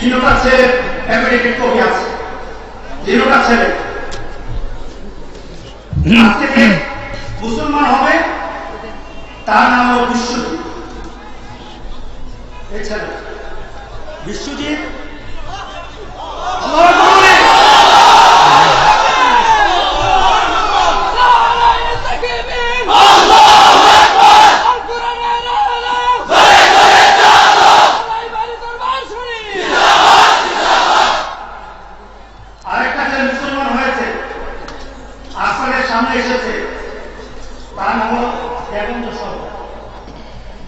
জিনোটা আছে জিনোটা থেকে মুসলমান হবে তার নাম হলো বিশ্বজিৎ এছাড়া বিশ্বজিৎ আল্লাহু আকবার। আরেকটা ছেলে মুসলমান হয়েছে আসমানের সামনে এসেছে তার নাম হলো দেবেন্দ্র সরকার দাঁড়িয়ে আছে আলহামদুলিল্লাহ বলি। আর মুসলমানের যারা জন্মদিন আমরা দাঁড়িয়ে আছি না ওই কিনা মুসলমান হয়েছে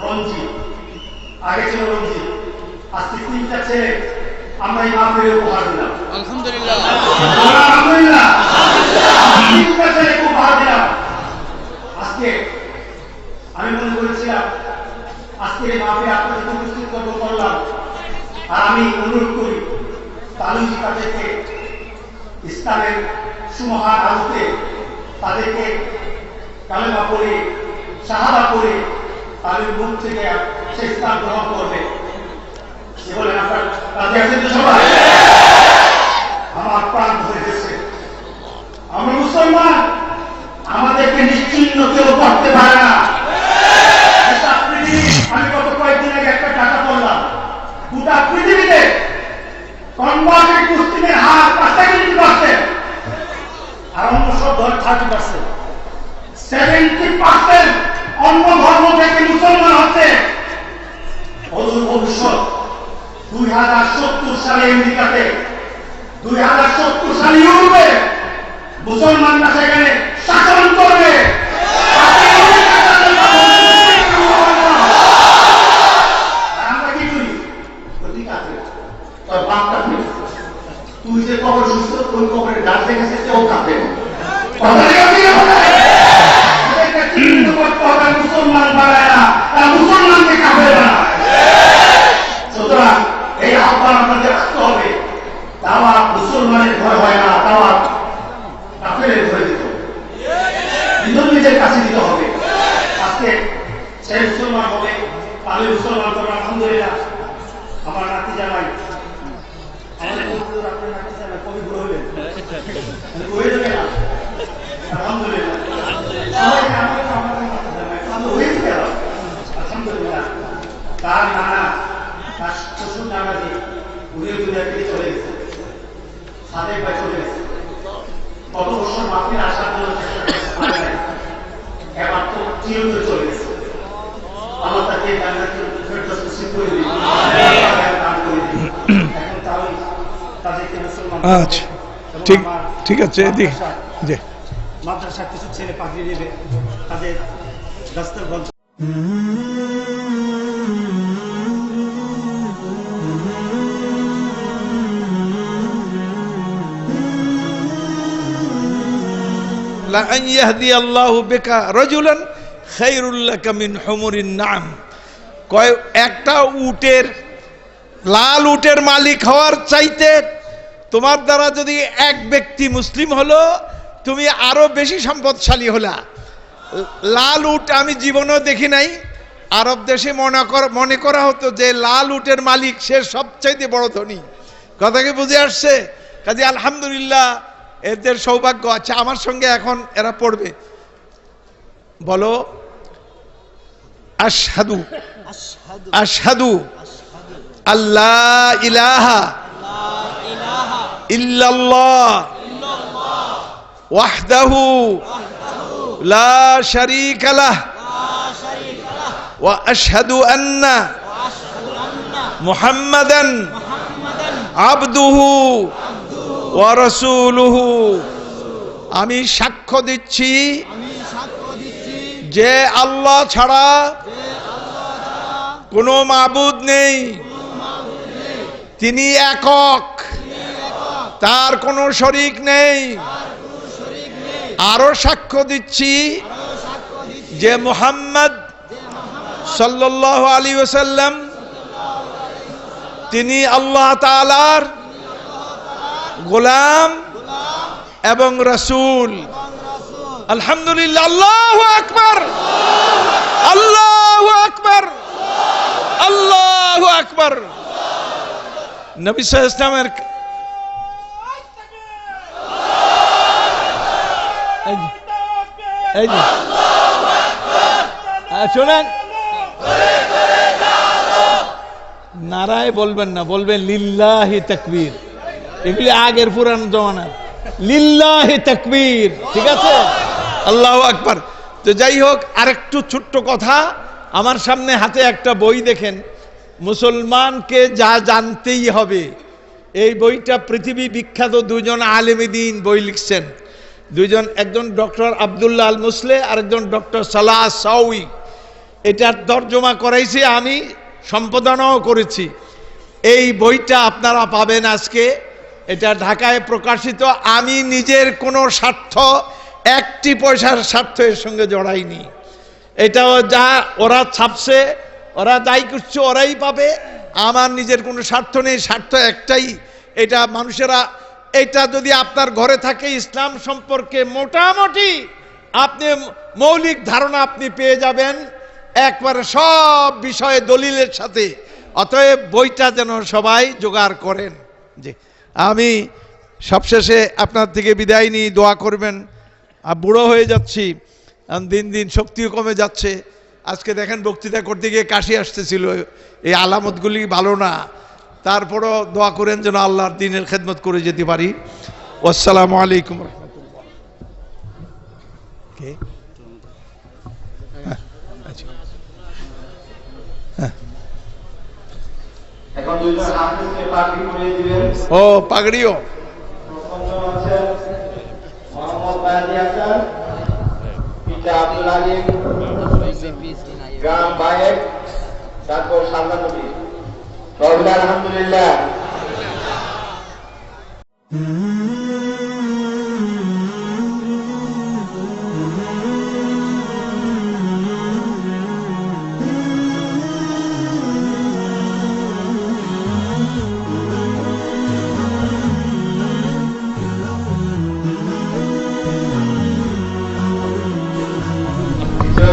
রঞ্জিত আগে ছিল রঞ্জিত আজকে তিনটা ছেলে আমরা এই মাহফিলে উপহার দিলাম। আলহামদুলিল্লাহ। আলহামদুলিল্লাহ। তিনটা ছেলে উপহার দিলাম। আজকে আমি মনে করেছিলাম আজকে এই মাহফিলে আপনাদের উপস্থিত করব করলাম আর আমি অনুরোধ করি তালুজি তাদেরকে ইসলামের সুমহান আলোতে তাদেরকে কালেমা পড়ে সাহাবা পড়ে তাদের মুখ থেকে সে ইসলাম গ্রহণ করবে সে বলেন আপনার? রাজি আছেন তো সবাই? আমার প্রাণ ধরে গেছে। আমরা মুসলমান দুই হাজার সত্তর সালে আমেরিকাতে দুই হাজার সত্তর সালে মুসলমানরা সেখানে শাসন করবে। তুই যে কবর সুস্থ ওই কবরের গাছ দেখেছে কেউ কাঁদে না। কথা ঠিক আছে কি কথা? এদেরকে চিহ্নিত করতে হবে, মুসলমান বানায় না, তারা সুতরাং এই আহ্বান আপনাদের রাখতে হবে। দাওয়া মুসলমানের ভয় হয় না দাওয়া কাফেরের ভয় দিতে হবে। নিজের কাছে দিতে হবে। আজকে সে মুসলমান হবে তাহলে মুসলমান করবে আলহামদুলিল্লাহ। আমার নাতি জামাই, আমাদের আপনার নাতি জামাই কবি বুড়ো হলেন আলহামদুলিল্লাহ সবাইকে আমাকে আমাদের নাতি জামাই, আমি হয়ে গেল আলহামদুলিল্লাহ তার নানা তার শ্বশুর নানা যে ঘুরে ঘুরে থেকে চলে গেছে সাদেক ভাই চলে গেছে। কত বছর মাফির আসার জন্য চেষ্টা এবার তো চলে গেছে। তাকে আচ্ছা ঠিক ঠিক আছে মাদ্রাসার- জি। মাদ্রাসার কিছু ছেলে পাগড়ি নেবে তাদের দস্তর বেকা রজুলান খৈরুল্লা কামিন হমরিন নাম। কয়, একটা উটের, লাল উটের মালিক হওয়ার চাইতে তোমার দ্বারা যদি এক ব্যক্তি মুসলিম হলো, তুমি আরও বেশি সম্পদশালী হলা। লাল উট আমি জীবনেও দেখি নাই। আরব দেশে মনে করা হতো যে লাল উটের মালিক সে সবচাইতে বড় ধনী। কথা কি বুঝে আসছে? কাজে আলহামদুলিল্লাহ এদের সৌভাগ্য আছে আমার সঙ্গে এখন এরা পড়বে। বলো আশহাদু আশহাদু আল্লাহ ইলাহা ইল্লাল্লাহ। ওয়াহদাহু লা শারীকা লাহ। ওয়া আশহাদু আন্না মুহাম্মাদান। আবদুহু। ওয়া রাসূলুহু। আমি সাক্ষ্য দিচ্ছি যে আল্লাহ ছাড়া কোনো মাবুদ নেই। তিনি একক। তার কোনো শরিক নেই। আরও সাক্ষ্য দিচ্ছি যে মুহাম্মদ সাল্লাল্লাহু আলী ওসাল্লাম তিনি আল্লাহ তাআলার গোলাম এবং রসুল। আলহামদুলিল্লাহ, আল্লাহ আকবর। আল্লাহ আকবর। আল্লাহ আকবর। নবী ইসলামের শোনেন। নারায় বলবেন না, বলবেন লিল্লাহি তাকবীর। এগুলি আগের পুরান জমানার লিল্লাহি তাকবীর। ঠিক আছে? আল্লাহ আকবার। তো যাই হোক, আরেকটু ছোট্ট কথা। আমার সামনে হাতে একটা বই দেখেন। মুসলমানকে যা জানতেই হবে। এই বইটা পৃথিবী বিখ্যাত দুজন আলেমিদিন বই লিখছেন। দুজন, একজন ডক্টর আবদুল্লাহ আল মুসলে, আরেকজন ডক্টর সালাহ সাউই। এটার তর্জমা করাইছি আমি, সম্পাদনাও করেছি। এই বইটা আপনারা পাবেন আজকে। এটা ঢাকায় প্রকাশিত, আমি নিজের কোনো স্বার্থ, একটি পয়সার স্বার্থ এর সঙ্গে জড়াইনি। এটাও যা ওরা ছাপছে, ওরা যাই করছে, ওরাই পাবে। আমার নিজের কোনো স্বার্থ নেই, স্বার্থ একটাই, এটা মানুষেরা, এটা যদি আপনার ঘরে থাকে, ইসলাম সম্পর্কে মোটামুটি আপনি মৌলিক ধারণা আপনি পেয়ে যাবেন। একবারে সব বিষয়ে দলিলের সাথে, অতএব বইটা যেন সবাই জোগাড় করেন। জি। আমি সবশেষে আপনার থেকে বিদায় নিয়ে দোয়া করবেন। আর বুড়ো হয়ে যাচ্ছি আর দিন দিন শক্তিও কমে যাচ্ছে। আজকে দেখেন বক্তৃতা করতে গিয়ে কাশি আসতেছিল এই আলামতগুলি ভালো না। তারপরও দোয়া করেন যেন আল্লাহর দিনের খেদমত করে যেতে পারি। আসসালামু আলাইকুম রহমতুল্লাহ। হ্যাঁ, আব্দুল পাগড়িও গ্রাম বায়েক তারপর সালমান নবী সবাই আলহামদুলিল্লাহ।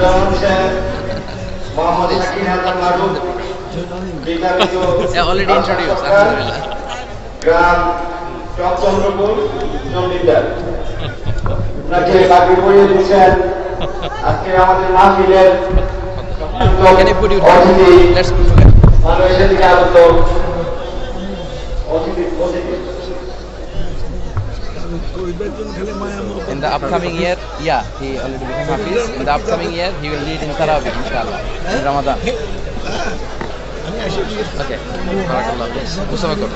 বিজয়রহমান সাহেব মোহাম্মদ শাকির হাসান মারুফ already introduced, alhamdulillah. গ্রাম বাকি দিচ্ছেন আজকে আমাদের মাহফিলের অতিথি. বাংলাদেশের দিকে আগত অতিথি অতিথি In the upcoming year, yeah, he already became Hafiz. In the upcoming year, he will lead in Tarawih, inshallah, in Ramadan. Okay. Barakallah. Mustafa.